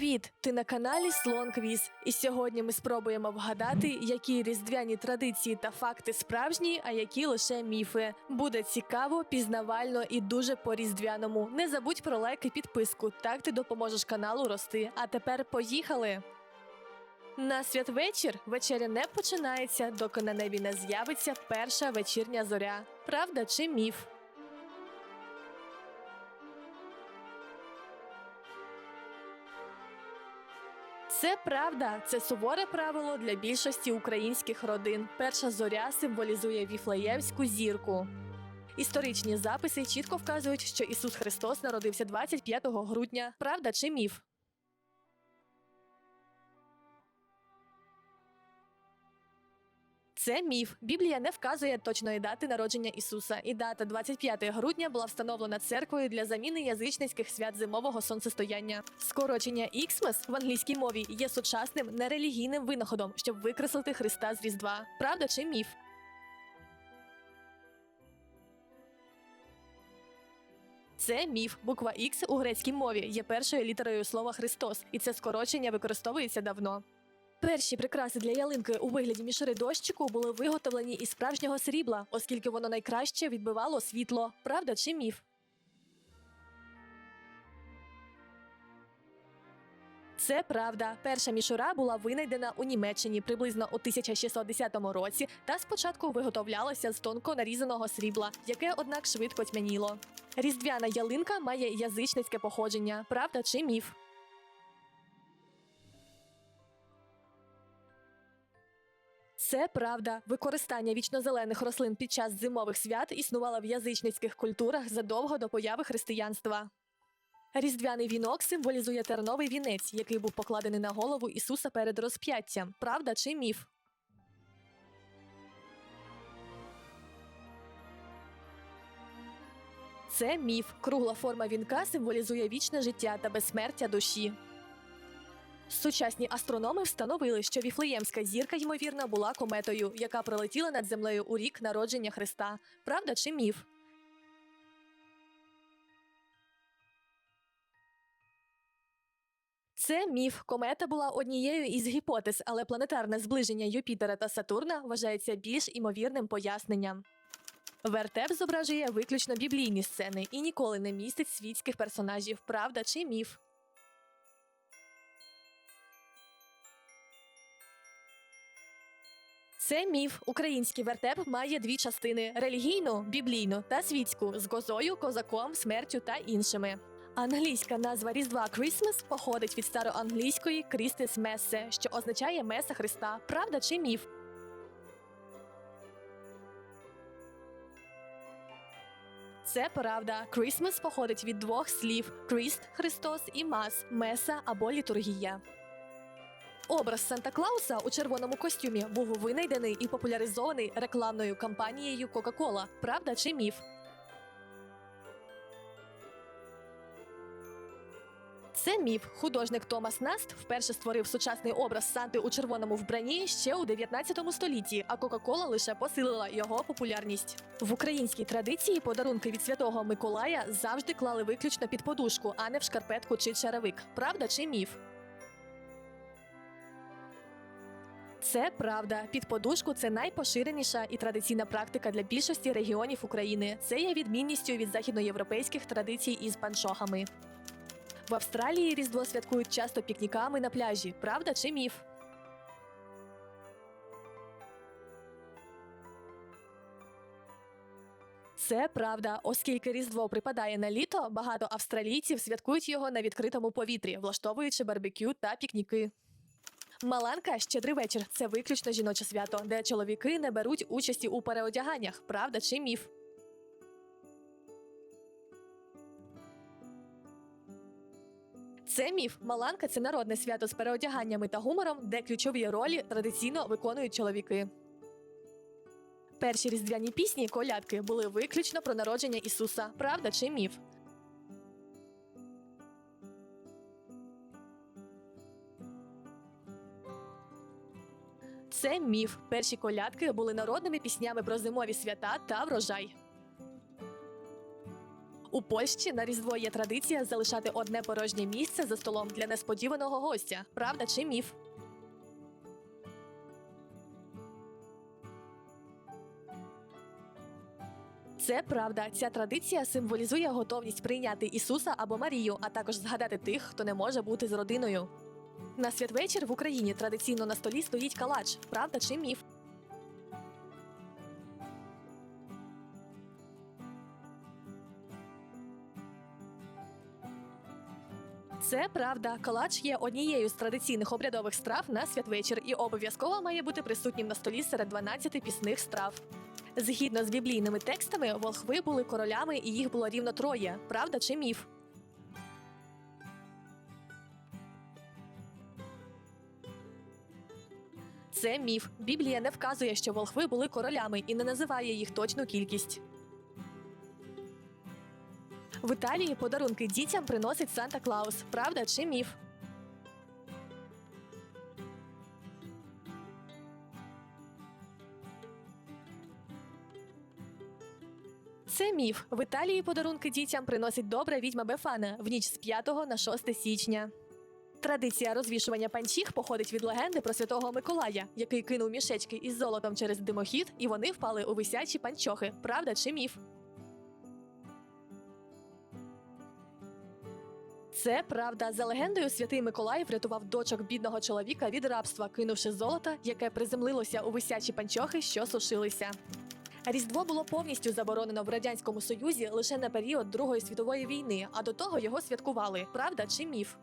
Привіт! Ти на каналі Слон Квіз. І сьогодні ми спробуємо вгадати, які різдвяні традиції та факти справжні, а які лише міфи. Буде цікаво, пізнавально і дуже по-різдвяному. Не забудь про лайк і підписку. Так ти допоможеш каналу рости. А тепер поїхали! На святвечір вечеря не починається, доки на небі не з'явиться перша вечірня зоря. Правда чи міф? Це правда, це суворе правило для більшості українських родин. Перша зоря символізує віфлеємську зірку. Історичні записи чітко вказують, що Ісус Христос народився 25 грудня. Правда чи міф? Це міф. Біблія не вказує точної дати народження Ісуса, і дата 25 грудня була встановлена церквою для заміни язичницьких свят зимового сонцестояння. Скорочення Іксмес в англійській мові є сучасним нерелігійним винаходом, щоб викреслити Христа з Різдва. Правда чи міф? Це міф. Буква Х у грецькій мові є першою літерою слова Христос, і це скорочення використовується давно. Перші прикраси для ялинки у вигляді мішури дощику були виготовлені із справжнього срібла, оскільки воно найкраще відбивало світло. Правда чи міф? Це правда. Перша мішура була винайдена у Німеччині приблизно у 1610 році та спочатку виготовлялася з тонко нарізаного срібла, яке, однак, швидко тьмяніло. Різдвяна ялинка має язичницьке походження. Правда чи міф? Це правда. Використання вічнозелених рослин під час зимових свят існувало в язичницьких культурах задовго до появи християнства. Різдвяний вінок символізує терновий вінець, який був покладений на голову Ісуса перед розп'яттям. Правда чи міф? Це міф. Кругла форма вінка символізує вічне життя та безсмертя душі. Сучасні астрономи встановили, що віфлеємська зірка, ймовірно, була кометою, яка пролетіла над землею у рік народження Христа. Правда чи міф? Це міф. Комета була однією із гіпотез, але планетарне зближення Юпітера та Сатурна вважається більш імовірним поясненням. Вертеп зображує виключно біблійні сцени і ніколи не містить світських персонажів. Правда чи міф? Це міф. Український вертеп має дві частини: релігійну, біблійну та світську з козою, козаком, смертю та іншими. Англійська назва Різдва Christmas походить від староанглійської Christus Messe, що означає Меса Христа. Правда чи міф? Це правда. Christmas походить від двох слів: Christ – Христос і Мас Меса або літургія. Образ Санта Клауса у червоному костюмі був винайдений і популяризований рекламною кампанією Coca-Cola. Правда чи міф? Це міф. Художник Томас Наст вперше створив сучасний образ Санти у червоному вбранні ще у 19 столітті, а Кока-Кола лише посилила його популярність. В українській традиції подарунки від святого Миколая завжди клали виключно під подушку, а не в шкарпетку чи черевик. Правда чи міф? Це правда. Під подушку це найпоширеніша і традиційна практика для більшості регіонів України. Це є відмінністю від західноєвропейських традицій із паншохами. В Австралії Різдво святкують часто пікніками на пляжі. Правда чи міф? Це правда, оскільки Різдво припадає на літо, багато австралійців святкують його на відкритому повітрі, влаштовуючи барбекю та пікніки. Маланка щедрий вечір це виключно жіноче свято, де чоловіки не беруть участі у переодяганнях. Правда чи міф? Це міф. Маланка це народне свято з переодяганнями та гумором, де ключові ролі традиційно виконують чоловіки. Перші різдвяні пісні колядки були виключно про народження Ісуса. Правда чи міф? Це міф. Перші колядки були народними піснями про зимові свята та врожай. У Польщі на Різдво є традиція залишати одне порожнє місце за столом для несподіваного гостя. Правда чи міф? Це правда. Ця традиція символізує готовність прийняти Ісуса або Марію, а також згадати тих, хто не може бути з родиною. На святвечір в Україні традиційно на столі стоїть калач. Правда чи міф? Це правда. Калач є однією з традиційних обрядових страв на святвечір і обов'язково має бути присутнім на столі серед 12 пісних страв. Згідно з біблійними текстами, волхви були королями і їх було рівно троє. Правда чи міф? Це міф. Біблія не вказує, що волхви були королями і не називає їх точну кількість. В Італії подарунки дітям приносить Санта Клаус. Правда чи міф? Це міф. В Італії подарунки дітям приносить добра відьма Бефана в ніч з 5 на 6 січня. Традиція розвішування панчіх походить від легенди про святого Миколая, який кинув мішечки із золотом через димохід, і вони впали у висячі панчохи. Правда чи міф? Це правда. За легендою, святий Миколай врятував дочок бідного чоловіка від рабства, кинувши золото, яке приземлилося у висячі панчохи, що сушилися. Різдво було повністю заборонено в радянському союзі лише на період Другої світової війни, а до того його святкували. Правда чи міф?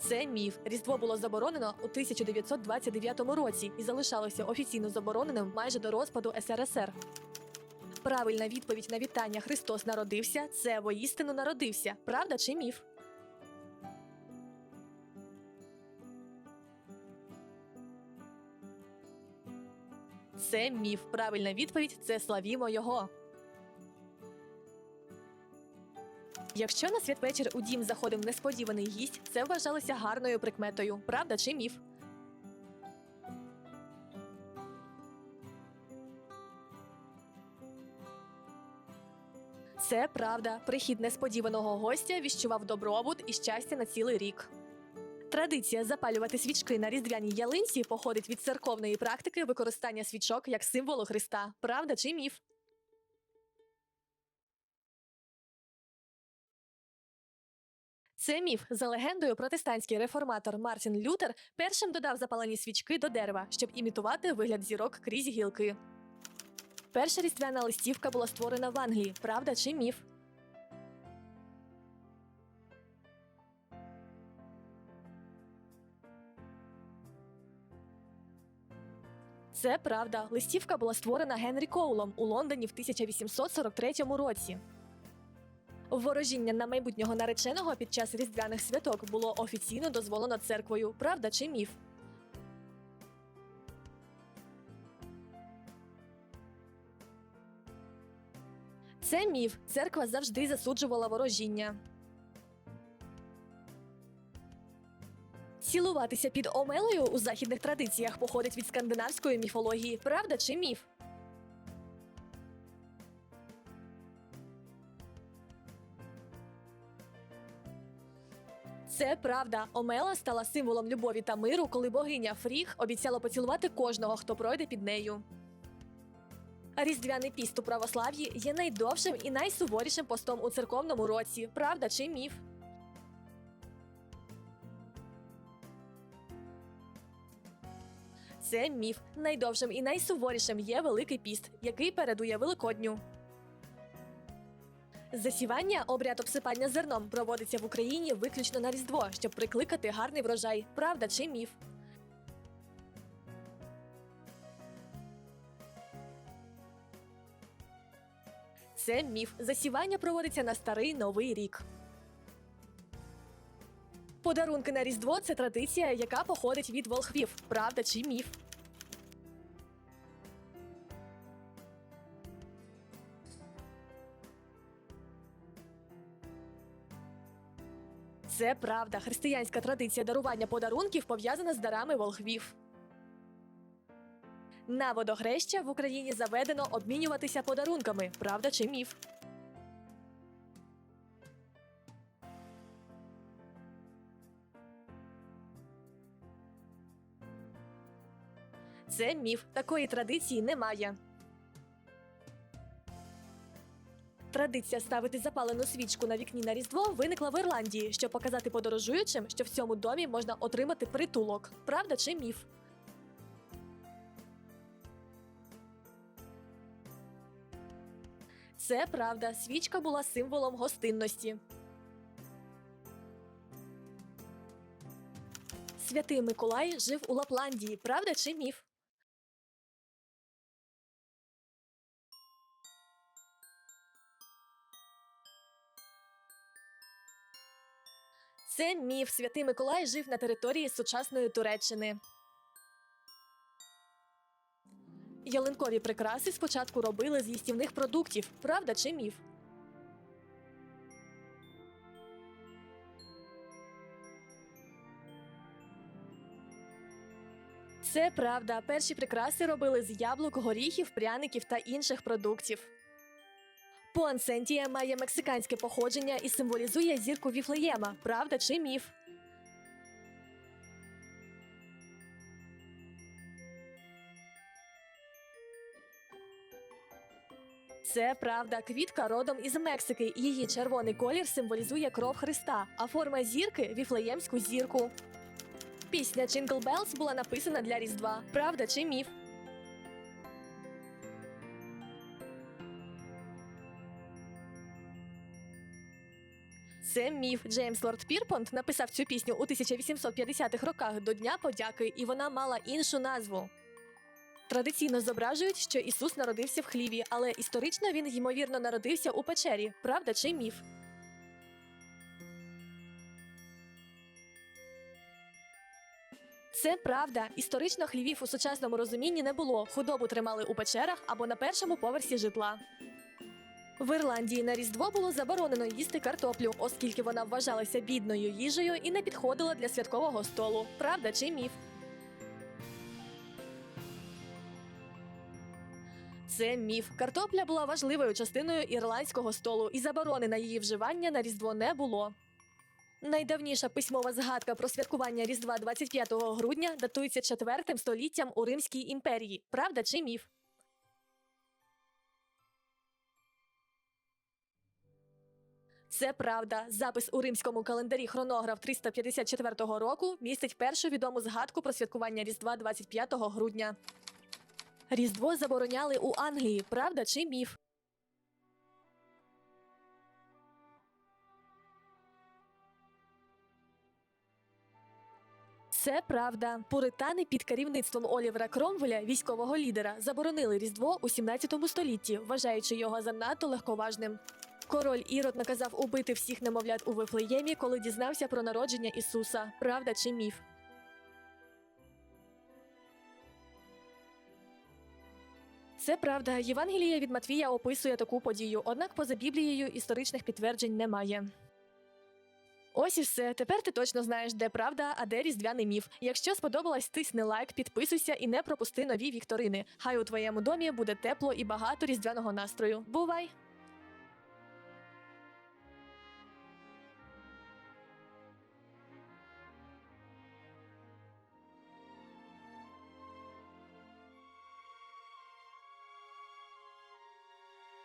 Це міф. Різдво було заборонено у 1929 році і залишалося офіційно забороненим майже до розпаду СРСР. Правильна відповідь на вітання Христос народився це воістину народився. Правда чи міф? Це міф. Правильна відповідь це славімо його. Якщо на святвечір у дім заходив несподіваний гість, це вважалося гарною прикметою. Правда чи міф? Це правда. Прихід несподіваного гостя віщував добробут і щастя на цілий рік. Традиція запалювати свічки на різдвяній ялинці походить від церковної практики використання свічок як символу Христа. Правда чи міф? Це міф. За легендою, протестантський реформатор Мартін Лютер першим додав запалені свічки до дерева, щоб імітувати вигляд зірок крізь гілки. Перша різдвяна листівка була створена в Англії. Правда чи міф? Це правда. Листівка була створена Генрі Коулом у Лондоні в 1843 році. Ворожіння на майбутнього нареченого під час різдвяних святок було офіційно дозволено церквою. Правда чи міф? Це міф. Церква завжди засуджувала ворожіння. Цілуватися під омелою у західних традиціях походить від скандинавської міфології. Правда чи міф? Це правда. Омела стала символом любові та миру, коли богиня Фріг обіцяла поцілувати кожного, хто пройде під нею. Різдвяний піст у православ'ї є найдовшим і найсуворішим постом у церковному році. Правда чи міф? Це міф. Найдовшим і найсуворішим є Великий піст, який передує Великодню. Засівання обряд обсипання зерном проводиться в Україні виключно на Різдво, щоб прикликати гарний врожай. Правда чи міф? Це міф. Засівання проводиться на старий новий рік. Подарунки на Різдво це традиція, яка походить від волхвів. Правда чи міф? Це правда. Християнська традиція дарування подарунків пов'язана з дарами волхвів. На водохреща в Україні заведено обмінюватися подарунками. Правда чи міф? Це міф. Такої традиції немає. Традиція ставити запалену свічку на вікні на Різдво виникла в Ірландії, щоб показати подорожуючим, що в цьому домі можна отримати притулок. Правда чи міф? Це правда. Свічка була символом гостинності. Святий Миколай жив у Лапландії. Правда чи міф? Це міф. Святий Миколай жив на території сучасної Туреччини. Ялинкові прикраси спочатку робили з їстівних продуктів. Правда чи міф? Це правда. Перші прикраси робили з яблук, горіхів, пряників та інших продуктів. Пуансентія має мексиканське походження і символізує зірку Віфлеєма. Правда чи міф? Це правда. Квітка родом із Мексики. Її червоний колір символізує кров Христа, а форма зірки віфлеємську зірку. Пісня Jingle Bells була написана для Різдва. Правда чи міф? Це міф. Джеймс Лорд Пірпонт написав цю пісню у 1850-х роках до Дня подяки, і вона мала іншу назву. Традиційно зображують, що Ісус народився в хліві, але історично він ймовірно народився у печері. Правда чи міф? Це правда. Історично хлівів у сучасному розумінні не було. Худобу тримали у печерах або на першому поверсі житла. В Ірландії на Різдво було заборонено їсти картоплю, оскільки вона вважалася бідною їжею і не підходила для святкового столу. Правда чи міф? Це міф. Картопля була важливою частиною ірландського столу, і заборони на її вживання на Різдво не було. Найдавніша письмова згадка про святкування Різдва 25 грудня датується 4 століттям у Римській імперії. Правда чи міф? Це правда. Запис у римському календарі хронограф 354 року містить першу відому згадку про святкування Різдва 25 грудня. Різдво забороняли у Англії. Правда чи міф? Це правда. Пуритани під керівництвом Олівера Кромвеля, військового лідера, заборонили Різдво у 17 столітті, вважаючи його занадто легковажним. Король Ірод наказав убити всіх немовлят у Вифлеємі, коли дізнався про народження Ісуса. Правда чи міф? Це правда. Євангелія від Матвія описує таку подію, однак поза Біблією історичних підтверджень немає. Ось і все. Тепер ти точно знаєш, де правда, а де різдвяний міф. Якщо сподобалось, тисни лайк, підписуйся і не пропусти нові вікторини. Хай у твоєму домі буде тепло і багато різдвяного настрою. Бувай!